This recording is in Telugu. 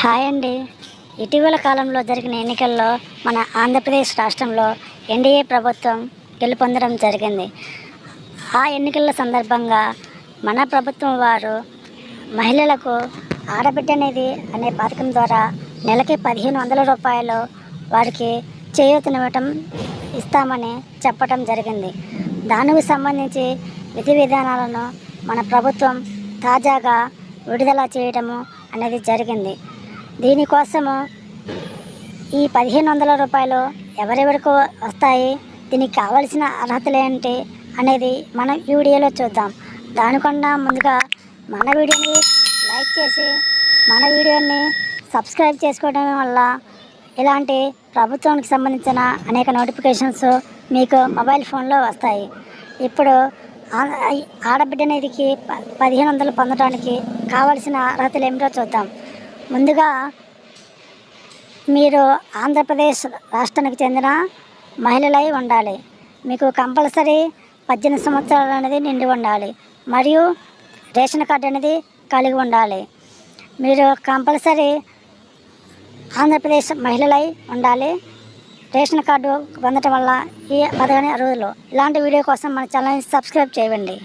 హాయ్ అండి. ఇటీవల కాలంలో జరిగిన ఎన్నికల్లో మన ఆంధ్రప్రదేశ్ రాష్ట్రంలో ఎన్డీఏ ప్రభుత్వం గెలుపొందడం జరిగింది. ఆ ఎన్నికల సందర్భంగా మన ప్రభుత్వం వారు మహిళలకు ఆడబిడ్డ అనేది అనే పథకం ద్వారా నెలకి పదిహేను వందల రూపాయలు వారికి చేయూతనివ్వటం ఇస్తామని చెప్పటం జరిగింది. దానికి సంబంధించి విధి విధానాలను మన ప్రభుత్వం తాజాగా విడుదల చేయడము అనేది జరిగింది. దీనికోసము ఈ పదిహేను వందల రూపాయలు ఎవరెవరికి వస్తాయి దీనికి కావలసిన అర్హతలు ఏంటి అనేది మనం ఈ వీడియోలో చూద్దాం. దానికన్నా ముందుగా మన వీడియోని లైక్ చేసి మన వీడియోని సబ్స్క్రైబ్ చేసుకోవడం వల్ల ఇలాంటి ప్రభుత్వానికి సంబంధించిన అనేక నోటిఫికేషన్స్ మీకు మొబైల్ ఫోన్లో వస్తాయి. ఇప్పుడు ఆడబిడ్డ నిధికి పదిహేను వందలు పొందడానికి కావలసిన అర్హతలు ఏమిటో చూద్దాం. ముందుగా మీరు ఆంధ్రప్రదేశ్ రాష్ట్రానికి చెందిన మహిళలై ఉండాలి. మీకు కంపల్సరీ పద్దెనిమిది సంవత్సరాలు అనేది నిండి ఉండాలి. మరియు రేషన్ కార్డు అనేది కలిగి ఉండాలి. మీరు కంపల్సరీ ఆంధ్రప్రదేశ్ మహిళలై ఉండాలి. రేషన్ కార్డు పొందటం వల్ల ఈ పదహైదు రోజులు. ఇలాంటి వీడియో కోసం మన ఛానల్ని సబ్స్క్రైబ్ చేయండి.